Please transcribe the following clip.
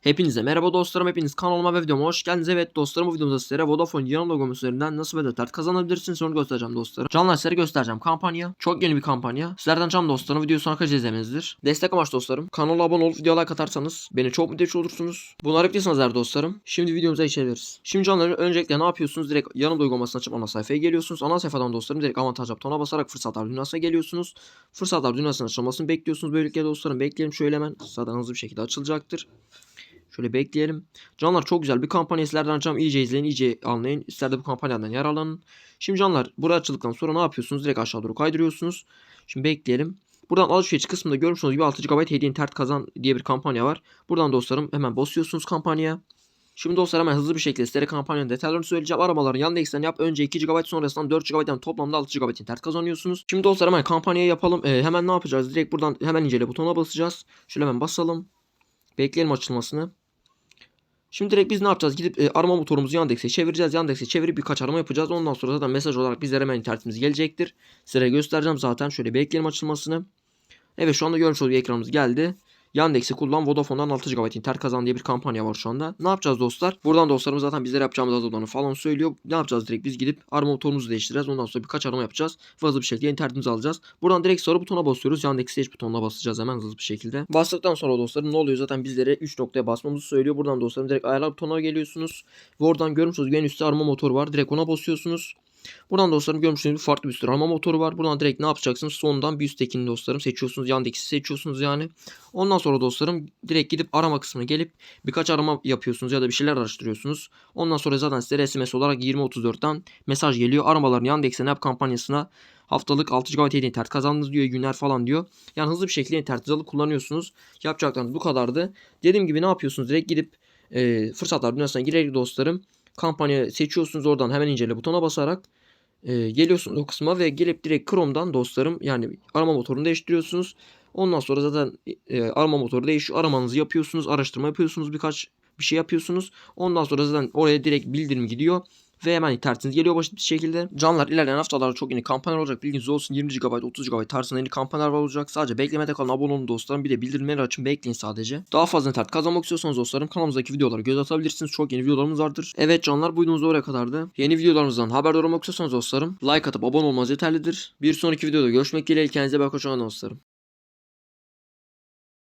Hepinize merhaba dostlarım hepiniz kanalıma ve videoma hoş geldiniz. Evet dostlarım bu videomda sizlere Vodafone yanı logomu üzerinden nasıl bedeltert kazanabilirsiniz onu göstereceğim dostlarım. Canlar sizlere göstereceğim kampanya. Çok yeni bir kampanya. Sizlerden can dostlarım videoyu sonuna kadar izlemenizdir. Destek amaç dostlarım. Kanala abone olup videoya like atarsanız beni çok mutlu olursunuz. Bunları yapıyorsanız eğer dostlarım. Şimdi videomuza geçebiliriz. Şimdi canlar öncelikle ne yapıyorsunuz? Direkt yanımda uygulamasını açıp ana sayfaya geliyorsunuz. Ana sayfadan dostlarım direkt avantaj butona basarak fırsatlar dünyasına geliyorsunuz. Fırsatlar dünyasının açılmasını bekliyorsunuz. Böylelikle dostlarım bekleyelim şöyle hemen. Zaten hızlı bir şekilde açılacaktır. Şöyle bekleyelim. Canlar çok güzel bir kampanya sizlerden açacağım. İyice izleyin, iyice anlayın. Sizler de bu kampanyadan yararlanın. Şimdi canlar buraya açıldıktan sonra ne yapıyorsunuz? Direkt aşağı doğru kaydırıyorsunuz. Şimdi bekleyelim. Buradan alışveriş kısmında görmüş olduğunuz gibi 6 GB hediye internet kazan diye bir kampanya var. Buradan dostlarım hemen basıyorsunuz kampanyaya. Şimdi dostlar hemen hızlı bir şekilde sizlere kampanyanın detaylarını söyleyeceğim. Aramaların yan eksen yap. Önce 2 GB sonrasından 4 GB'den toplamda 6 GB internet kazanıyorsunuz. Şimdi dostlar hemen kampanyayı yapalım. Ee, hemen ne yapacağız? Direkt buradan hemen incele butonuna basacağız. Şöyle hemen basalım. Bekleyelim açılmasını. Şimdi direkt biz ne yapacağız? Gidip e, arama motorumuzu Yandex'e çevireceğiz. Yandex'e çevirip birkaç arama yapacağız. Ondan sonra zaten mesaj olarak bizlere hemen internetimiz gelecektir. Size göstereceğim zaten. Şöyle bekleyelim açılmasını. Evet şu anda görmüş olduğu ekranımız geldi. Yandex'i kullan Vodafone'dan 6 GB internet kazan diye bir kampanya var şu anda. Ne yapacağız dostlar? Buradan dostlarımız zaten bizlere yapacağımız adı falan söylüyor. Ne yapacağız direkt? Biz gidip arama motorumuzu değiştireceğiz. Ondan sonra birkaç arama yapacağız. Hızlı bir şekilde internetimizi alacağız. Buradan direkt sarı butona basıyoruz. Yandex seç butonuna basacağız hemen hızlı bir şekilde. Bastıktan sonra dostlarım ne oluyor? Zaten bizlere 3 noktaya basmamızı söylüyor. Buradan dostlarım direkt ayarlar butonuna geliyorsunuz. Ve oradan görmüş olduğunuz gibi en üstte arama motoru var. Direkt ona basıyorsunuz. Buradan dostlarım görmüş olduğunuz gibi farklı bir sürü arama motoru var. Buradan direkt ne yapacaksınız? Sondan bir üsttekini dostlarım seçiyorsunuz. Yandex'i seçiyorsunuz yani. Ondan sonra dostlarım direkt gidip arama kısmına gelip birkaç arama yapıyorsunuz ya da bir şeyler araştırıyorsunuz. Ondan sonra zaten size SMS olarak 2034'ten mesaj geliyor. Aramaların Yandex'e yap kampanyasına haftalık 6 GB internet kazandınız diyor günler falan diyor. Yani hızlı bir şekilde internetinizi alıp kullanıyorsunuz. Yapacaklarınız bu kadardı. Dediğim gibi ne yapıyorsunuz? Direkt gidip e, fırsatlar dünyasına girerek dostlarım kampanya seçiyorsunuz oradan hemen incele butona basarak e, geliyorsunuz o kısma ve gelip direkt Chrome'dan dostlarım yani arama motorunu değiştiriyorsunuz. Ondan sonra zaten e, arama motoru değişiyor. Aramanızı yapıyorsunuz, araştırma yapıyorsunuz, birkaç bir şey yapıyorsunuz. Ondan sonra zaten oraya direkt bildirim gidiyor. Ve hemen internetiniz geliyor basit bir şekilde. Canlar ilerleyen haftalarda çok yeni kampanyalar olacak. Bilginiz olsun 20 GB 30 GB tarzında yeni kampanyalar olacak. Sadece beklemede kalın abone olun dostlarım. Bir de bildirimleri açın bekleyin sadece. Daha fazla internet kazanmak istiyorsanız dostlarım kanalımızdaki videolara göz atabilirsiniz. Çok yeni videolarımız vardır. Evet canlar bu videomuz oraya kadardı. Yeni videolarımızdan haberdar olmak istiyorsanız dostlarım like atıp abone olmanız yeterlidir. Bir sonraki videoda görüşmek dileğiyle kendinize bakın dostlarım.